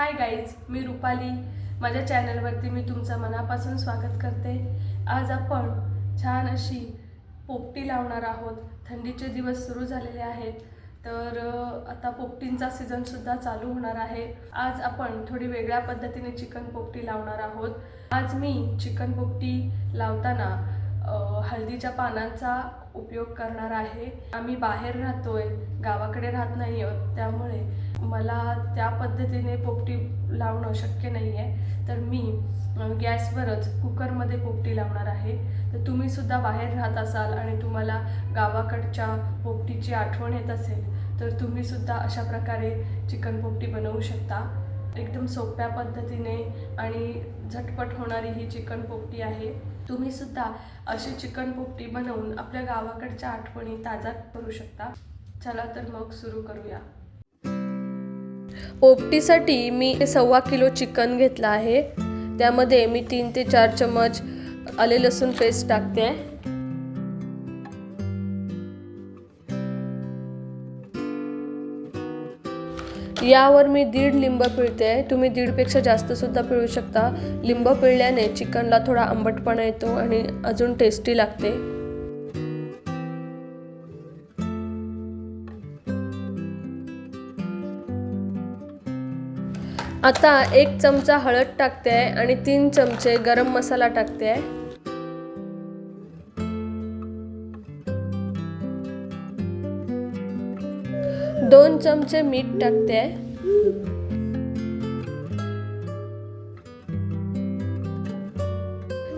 Hi guys मी रुपाली. माझ्या चॅनलवरती मी तुमचं मनापासून स्वागत करते. आज आपण छान अशी पोपटी लावणार आहोत. थंडीचे दिवस सुरू झालेले आहेत. तर आता पोपटींचा सीझनसुद्धा चालू होणार आहे. आज आपण थोडी वेगळ्या पद्धतीने चिकन पोपटी लावणार आहोत. आज मी चिकन पोपटी लावताना हळदीच्या पानांचा उपयोग करणार आहे. आम्ही बाहेर राहतोय गावाकडे राहत नाही आहोत त्यामुळे मला त्या पद्धतीने पोपटी लावणं शक्य नाही आहे तर मी गॅसवरच कुकरमध्ये पोपटी लावणार आहे. तर तुम्ही सुद्धा बाहेर राहत असाल आणि तुम्हाला गावाकडच्या पोपटीची आठवण येत असेल तर तुम्ही सुद्धा अशा प्रकारे चिकन पोपटी बनवू शकता. एकदम सोप्या पद्धतीने आणि झटपट होणारी ही चिकन पोपटी आहे. तुम्ही सुद्धा अशी चिकन पोपटी बनवून आपल्या गावाकडच्या आठवणी ताजा करू शकता. चला तर मग सुरू करूया. पोपटीसाठी मी सव्वा किलो चिकन घेतलं आहे. त्यामध्ये मी तीन ते चार चमच आले लसूण पेस्ट टाकते. यावर मी दीड लिंब पिळते तुम्ही दीडपेक्षा जास्त सुद्धा पिळू शकता. लिंब पिळल्याने चिकनला थोडा आंबटपणा येतो आणि अजून टेस्टी लागते. आता एक चमचा हळद टाकते आहे आणि तीन चमचे गरम मसाला टाकते आहे. दोन चमचे मीठ टाकते. आहे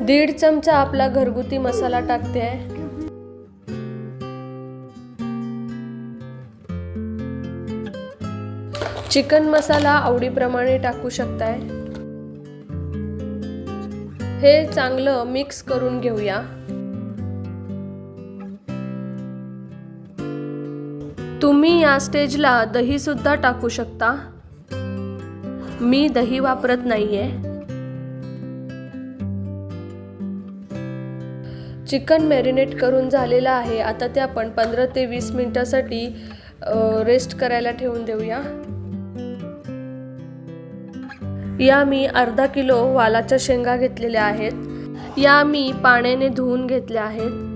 दीड चमचा आपला घरगुती मसाला टाकते. आहे चिकन मसाला आवडीप्रमाणे टाकू शकताय. हे चांगलं मिक्स करून घेऊया. तुम्ही या स्टेजला दही सुद्धा टाकू शकता. मी दही वापरत नाहीये. चिकन मॅरिनेट करून झालेलं आहे. आता ते आपण पंधरा ते वीस मिनिटासाठी रेस्ट करायला ठेवून देऊया. या मी अर्धा किलो वालाच्या शेंगा घेतलेल्या आहेत. या मी पाण्याने धुवून घेतल्या आहेत.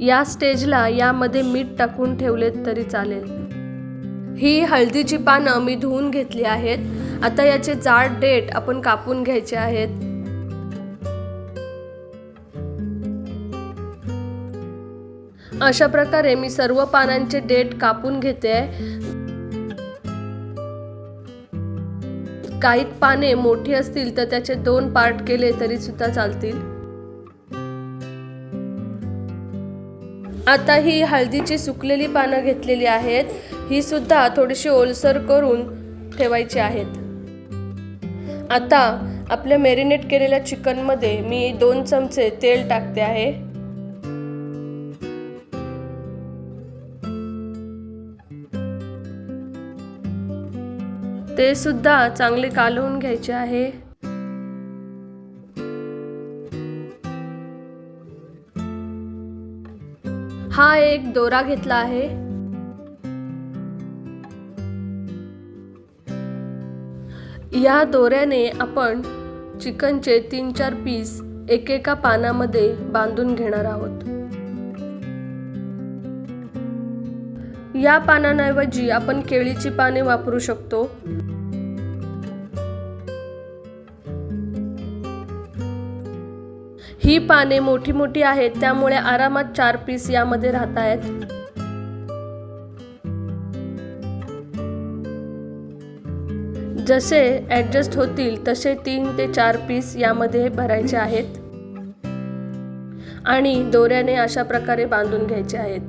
या स्टेजला यामध्ये मीठ टाकून ठेवले तरी चालेल. ही हळदीची पानं मी धुवून घेतली आहेत आता याचे जाड डेट आपण कापून घ्यायचे आहेत. अशा प्रकारे मी सर्व पानांचे डेट कापून घेते. काही पाने मोठी असतील तर त्याचे दोन पार्ट केले तरी सुद्धा चालतील. आता ही हळदीची सुकलेली पानं घेतलेली आहेत. ही सुद्धा थोडीशी ओलसर करून ठेवायची आहेत. आता आपल्या मॅरिनेट केलेल्या चिकनमध्ये मी दोन चमचे तेल टाकते आहे. ते सुद्धा चांगले कालवून घ्यायचे आहे. हा एक दोरा घेतला आहे. या दोऱ्याने आपण चिकनचे तीन चार पीस एकेका पानामध्ये बांधून घेणार आहोत. या पानांऐवजी आपण केळीची पाने वापरू शकतो. ही पाने मोठी मोठी आहेत त्यामुळे आरामात चार पीस यामध्ये राहत आहेत जसे ॲडजस्ट होतील तसे तीन ते चार पीस यामध्ये भरायचे आहेत. आणि दोऱ्याने अशा प्रकारे बांधून घ्यायचे आहेत.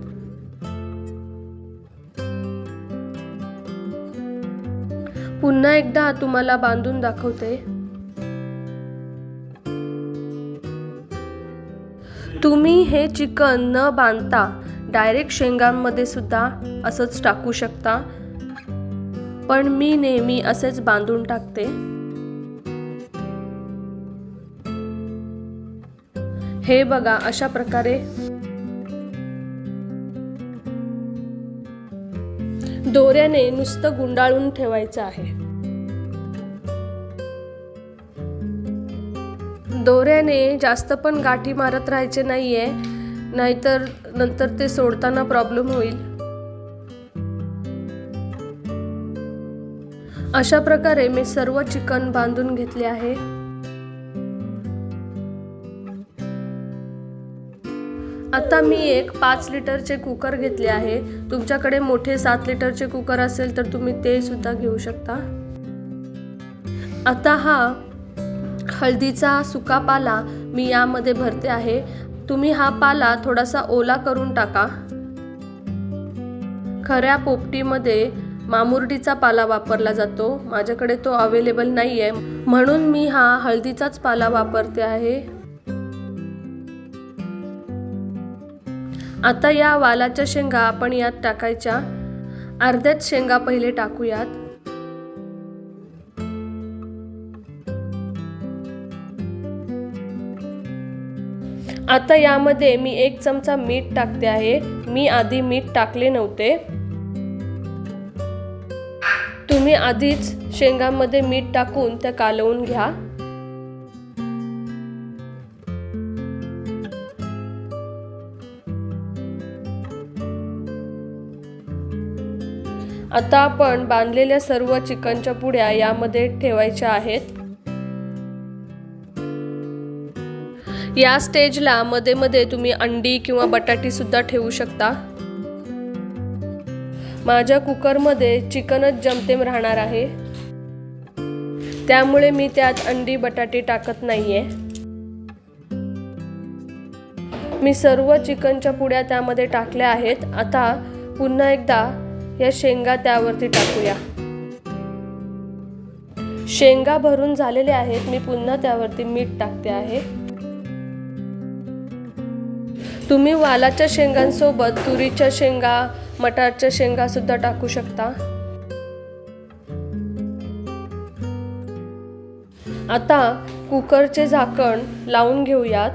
पुन्हा एकदा तुम्हाला बांधून दाखवते. तुम्ही हे चिकन न बांधता डायरेक्ट शेंगांमध्ये सुद्धा असंच टाकू शकता. पण मी नेहमी असेच बांधून टाकते. हे बघा अशा प्रकारे. दोऱ्याने नुसतं गुंडाळून ठेवायचं आहे. दोऱ्याने जास्त पण गाठी मारत राहायचे नाही आहे नाहीतर नंतर ते सोडताना प्रॉब्लेम होईल. अशा प्रकारे मी सर्व चिकन बांधून घेतले आहे. आता मी एक पाच लिटरचे कुकर घेतले आहे. तुमच्याकडे मोठे सात लिटरचे कुकर असेल तर तुम्ही ते सुद्धा घेऊ शकता. आता हा हळदीचा सुका पाला मी यामध्ये भरते आहे. तुम्ही हा पाला थोडासा ओला करून टाका. खऱ्या पोपटीमध्ये मामुर्डीचा पाला वापरला जातो. माझ्याकडे तो अवेलेबल नाही आहे म्हणून मी हा हळदीचाच पाला वापरते आहे. आता या वालाच्या शेंगा आपण यात टाकायच्या. अर्ध्याच शेंगा पहिले टाकूयात. आता यामध्ये मी एक चमचा मीठ टाकते आहे. मी आधी मीठ टाकले नव्हते. तुम्ही आधीच शेंगामध्ये मीठ टाकून त्या कालवून घ्या. आता आपण बांधलेल्या सर्व चिकनच्या पुड्या यामध्ये ठेवायच्या आहेत. या स्टेजला मध्ये मध्ये तुम्ही अंडी किंवा बटाटी सुद्धा ठेवू शकता. माझ्या कुकरमध्ये चिकनच जमतेम राहणार आहे. त्यामुळे मी त्यात अंडी बटाटी टाकत नाहीये. मी सर्व चिकनच्या पुड्या त्यामध्ये टाकल्या आहेत. आता पुन्हा एकदा या शेंगा त्यावरती टाकूया. शेंगा भरून झालेले आहेत. मी पुन्हा त्यावरती मीठ टाकते आहे. तुम्ही वालाच्या शेंगांसोबत तुरीच्या शेंगा मटारच्या शेंगा सुद्धा टाकू शकता. आता कुकरचे झाकण लावून घेऊयात.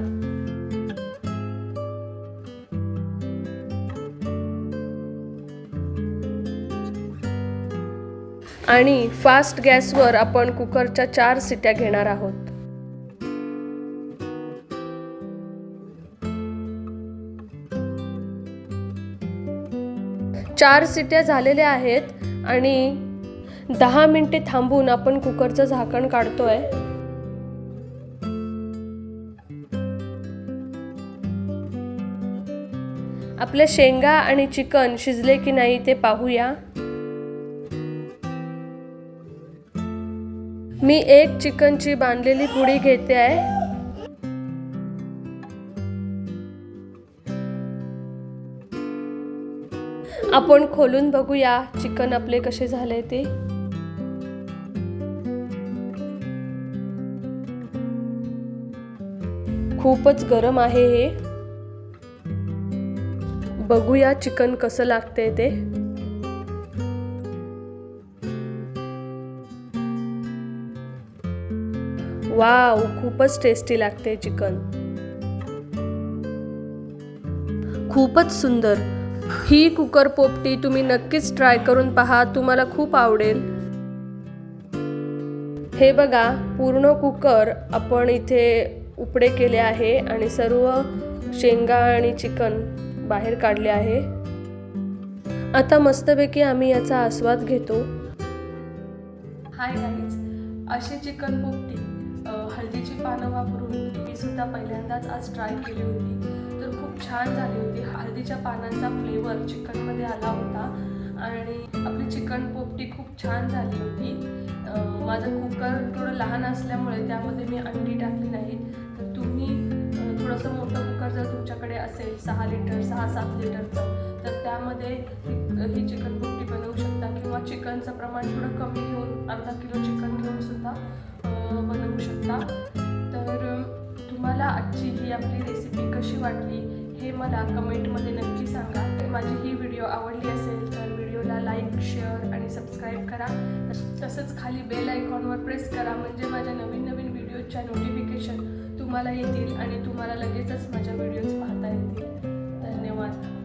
आणि फास्ट गॅसवर आपण कुकरच्या चार सिट्या घेणार आहोत. चार सिट्या झालेल्या आहेत आणि दहा मिनटे थांबून आपण कुकरचं झाकण काढतोय. आपल्या शेंगा आणि चिकन शिजले की नाही ते पाहूया. मी एक चिकनची बांधलेली पुडी घेते आहे. आपण खोलून बघूया चिकन आपले कसे झाले ते. खूपच गरम आहे हे. बघूया चिकन कसं लागतंय ते. वाव खूपच टेस्टी लागते चिकन. खूपच सुंदर. ही कुकर पोपटी तुम्ही नक्कीच ट्राय करून पहा तुम्हाला खूप आवडेल. हे बघा पूर्ण कुकर आपण इथे उपडे केले आहे आणि सर्व शेंगा आणि चिकन बाहेर काढले आहे. आता मस्तपैकी आम्ही याचा आस्वाद घेतो. हाय गाईज अशी चिकन पोपटी हळदीची पानं वापरून मी सुद्धा पहिल्यांदाच आज ट्राय केली होती. खूप छान झाली होती. हळदीच्या पानांचा फ्लेवर चिकनमध्ये आला होता. आणि आपली चिकन पोपटी खूप छान झाली होती. माझा माझं कुकर थोडं लहान असल्यामुळे त्यामध्ये मी अंडी टाकली नाही तर तुम्ही थोडंसं मोठं कुकर जर तुमच्याकडे असेल सहा लिटर सहा सात लिटरचं तर त्यामध्ये ही चिकन पोपटी बनवू शकता. किंवा चिकनचं प्रमाण थोडं कमी घेऊन अर्धा किलो चिकन घेऊन सुद्धा बनवू शकता. तर तुम्हाला आजची ही आपली रेसिपी कशी वाटली? हे मला कमेंटमध्ये नक्की सांगा तर माझी ही व्हिडिओ आवडली असेल तर व्हिडिओला लाईक शेअर आणि सबस्क्राईब करा. तसंच खाली बेल आयकॉनवर प्रेस करा म्हणजे माझ्या नवीन नवीन व्हिडिओच्या नोटिफिकेशन तुम्हाला येतील आणि तुम्हाला लगेचच माझ्या व्हिडिओज पाहता येतील. धन्यवाद.